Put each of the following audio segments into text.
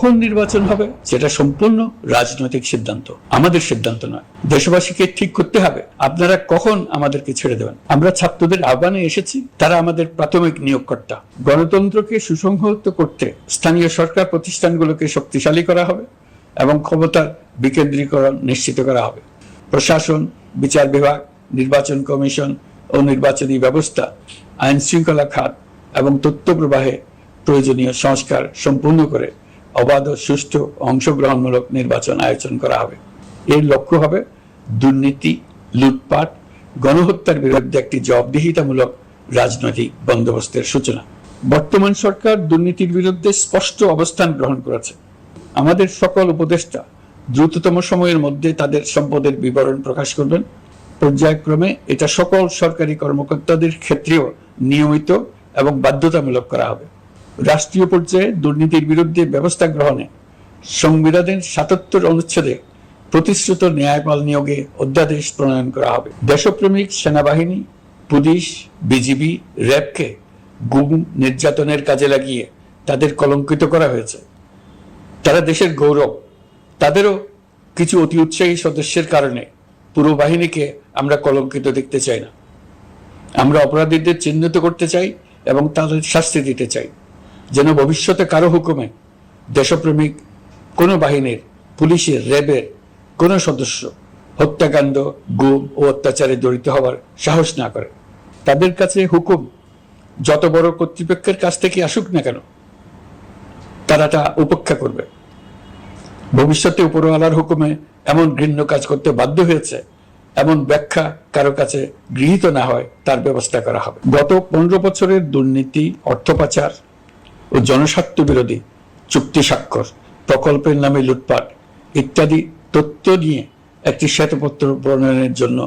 কখন নির্বাচন হবে? সেটা সম্পূর্ণ রাজনৈতিক সিদ্ধান্ত। আমাদের সিদ্ধান্ত নয়। দেশবাসীকে ঠিক করতে হবে। আপনারা কখন আমাদেরকে ছেড়ে দেবেন? আমরা ছাত্রদের আহ্বানে এসেছি। তারা আমাদের প্রাথমিক নিয়োগকর্তা। গণতন্ত্রকে সুসংহত করতে স্থানীয় সরকার প্রতিষ্ঠানগুলোকে শক্তিশালী করা হবে এবং ক্ষমতার বিকেন্দ্রীকরণ নিশ্চিত করা হবে। প্রশাসন, বিচার বিভাগ, নির্বাচন কমিশন ও নির্বাচনী ব্যবস্থা আইন শৃঙ্খলা খাত এবং তথ্য প্রবাহে প্রয়োজনীয় সংস্কার সম্পূর্ণ করে অবাধ ও সুষ্ঠু অংশগ্রহণমূলক নির্বাচন আয়োজন করা হবে। এর লক্ষ্য হবে দুর্নীতি, লুটপাট, গণহত্যার বিরুদ্ধে একটি জবাবদিহিতামূলক রাজনৈতিক বন্দোবস্তের সূচনা। বর্তমান সরকার দুর্নীতির বিরুদ্ধে স্পষ্ট অবস্থান গ্রহণ করেছে। আমাদের সকল উপদেষ্টা দ্রুততম সময়ের মধ্যে তাদের সম্পদের বিবরণ প্রকাশ করবেন। পর্যায়ক্রমে এটা সকল সরকারি কর্মকর্তাদের ক্ষেত্রেও নিয়মিত এবং বাধ্যতামূলক করা হবে। রাষ্ট্রীয় পর্যায়ে দুর্নীতির বিরুদ্ধে ব্যবস্থা গ্রহণে সংবিধানের সাতাত্তর অনুচ্ছেদে প্রতিশ্রুত ন্যায়পাল নিয়োগে অধ্যাদেশ প্রণয়ন করা হবে। দেশপ্রেমিক সেনাবাহিনী, পুলিশ, বিজিবি, র্যাবকে গুম নির্যাতনের কাজে লাগিয়ে তাদের কলঙ্কিত করা হয়েছে। তারা দেশের গৌরব, তাদেরও কিছু অতি উৎসাহী সদস্যের কারণে পুরো বাহিনীকে আমরা কলঙ্কিত দেখতে চাই না। আমরা অপরাধীদের চিহ্নিত করতে চাই এবং তাদের শাস্তি দিতে চাই। যেন ভবিষ্যতে কারও হুকুমে দেশপ্রেমিক, কোনো বাহিনীর, পুলিশের, র্যাবের, কোনো সদস্য হত্যাকাণ্ড, গুম ও অত্যাচারে জড়িত হওয়ার সাহস না করে। তাদের কাছে হুকুম যত বড় কর্তৃপক্ষের কাছ থেকে আসুক না কেন, তারা তা উপেক্ষা করবে। ভবিষ্যতে উপরওয়ালার হুকুমে এমন ঘৃণ্য কাজ করতে বাধ্য হয়েছে, এমন ব্যাখ্যা কারও কাছে গৃহীত না হয়, তার ব্যবস্থা করা হবে। গত পনেরো বছরের দুর্নীতি, অর্থ পাচার ও জনস্বার্থ বিরোধী, চুক্তি স্বাক্ষর, প্রকল্পের নামে লুটপাট ইত্যাদি তথ্য নিয়ে একটি শ্বেতপত্র প্রণয়নের জন্য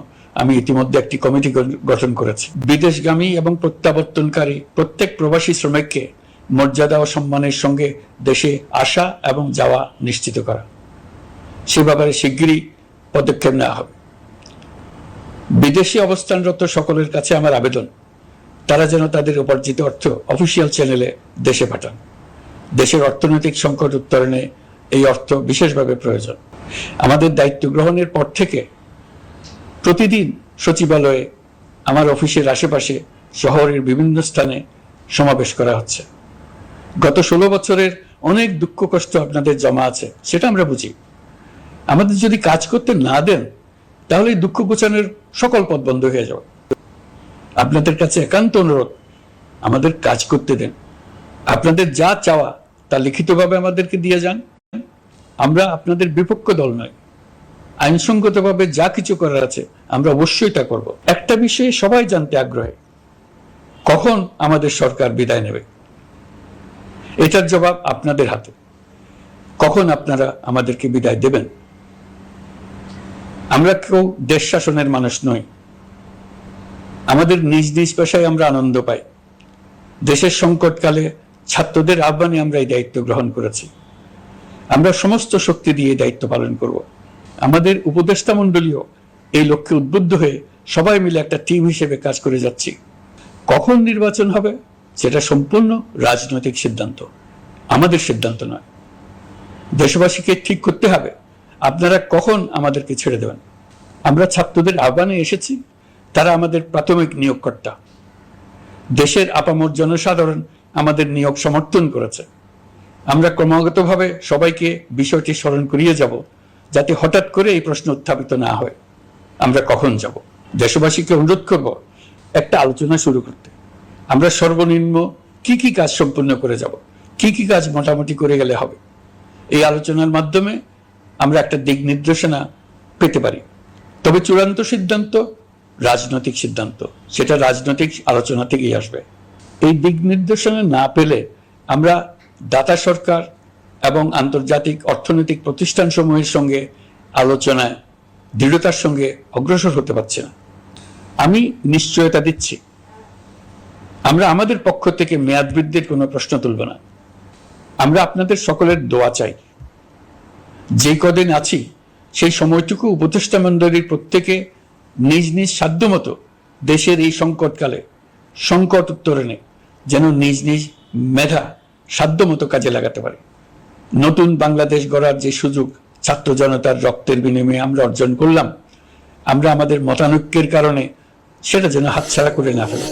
আমি ইতিমধ্যে একটি কমিটি গঠন করেছি। বিদেশগামী এবং প্রত্যাবর্তনকারী প্রত্যেক প্রবাসী শ্রমিককে মর্যাদা ও সম্মানের সঙ্গে দেশে আসা এবং যাওয়া নিশ্চিত করা। সে ব্যাপারে শিগগিরই পদক্ষেপ নেওয়া হবে। বিদেশি অবস্থানরত সকলের কাছে আমার আবেদন। তারা যেন তাদের উপার্জিত অর্থ অফিসিয়াল চ্যানেলে দেশে পাঠান। দেশের অর্থনৈতিক সংকট উত্তরণে এই অর্থ বিশেষভাবে প্রয়োজন। আমাদের দায়িত্ব গ্রহণের পর থেকে প্রতিদিন সচিবালয়ে আমার অফিসের আশেপাশে শহরের বিভিন্ন স্থানে সমাবেশ করা হচ্ছে। গত ষোলো বছরের অনেক দুঃখ কষ্ট আপনাদের জমা আছে, সেটা আমরা বুঝি। আমাদের যদি কাজ করতে না দেন, তাহলে দুঃখ গোছানোর সকল পথ বন্ধ হয়ে যাবে। আপনাদের কাছে একান্ত অনুরোধ, আমাদের কাজ করতে দেন। আপনাদের যা চাওয়া, তা লিখিতভাবে আমাদেরকে দিয়ে যান। আমরা আপনাদের বিপক্ষ দল নয় আইনসঙ্গতভাবে যা কিছু করার আছে, আমরা অবশ্যই তা করব। একটা বিষয়ে সবাই জানতে আগ্রহী। কখন আমাদের সরকার বিদায় নেবে? এটার জবাব আপনাদের হাতে। কখন আপনারা আমাদেরকে বিদায় দেবেন? আমরা কেউ দেশ শাসনের মানুষ নই। আমাদের নিজ নিজ পেশায় আমরা আনন্দ পাই। দেশের সংকটকালে ছাত্রদের আহ্বানে আমরা এই দায়িত্ব গ্রহণ করেছি। আমরা সমস্ত শক্তি দিয়ে দায়িত্ব পালন করব। আমাদের উপদেষ্টা মণ্ডলীয় এই লক্ষ্যে উদ্বুদ্ধ হয়ে সবাই মিলে একটা টিম হিসেবে কাজ করে যাচ্ছি। কখন নির্বাচন হবে সেটা সম্পূর্ণ রাজনৈতিক সিদ্ধান্ত। আমাদের সিদ্ধান্ত নয়। দেশবাসীকে ঠিক করতে হবে। আপনারা কখন আমাদেরকে ছেড়ে দেবেন? আমরা ছাত্রদের আহ্বানে এসেছি। তারা আমাদের প্রাথমিক নিয়োগকর্তা। দেশের আপামর জনসাধারণ আমাদের নিয়োগ সমর্থন করেছে। আমরা ক্রমাগতভাবে সবাইকে বিষয়টি স্মরণ করিয়ে যাব, যাতে হঠাৎ করে এই প্রশ্ন উত্থাপিত না হয়। আমরা কখন যাব? দেশবাসীকে অনুরোধ করব, একটা আলোচনা শুরু করতে। আমরা সর্বনিম্ন কি কি কাজ সম্পূর্ণ করে যাব? কি কি কাজ মোটামুটি করে গেলে হবে? এই আলোচনার মাধ্যমে আমরা একটা দিক নির্দেশনা পেতে পারি। তবে চূড়ান্ত সিদ্ধান্ত রাজনৈতিক সিদ্ধান্ত। সেটা রাজনৈতিক আলোচনা থেকেই আসবে। এই দিক নির্দেশনা না পেলে আমরা দাতা সরকার এবং আন্তর্জাতিক অর্থনৈতিক প্রতিষ্ঠানসমূহের সঙ্গে আলোচনায় দৃঢ়তার সঙ্গে অগ্রসর হতে পারছি না। আমি নিশ্চয়তা দিচ্ছি। আমরা আমাদের পক্ষ থেকে মেয়াদ বৃদ্ধির কোনো প্রশ্ন তুলব না। আমরা আপনাদের সকলের দোয়া চাই। যে কদিন আছি, সেই সময়টুকু উপদেষ্টা মণ্ডলীর প্রত্যেকে নিজ নিজ সাধ্যমতো দেশের এই সংকটকালে, সংকট উত্তরণে যেন নিজ নিজ মেধা, সাধ্যমতো কাজে লাগাতে পারে। নতুন বাংলাদেশ গড়ার যে সুযোগ ছাত্র জনতার রক্তের বিনিময়ে আমরা অর্জন করলাম, আমরা আমাদের মতানৈক্যের কারণে সেটা যেন হাতছাড়া করে না ফেলি।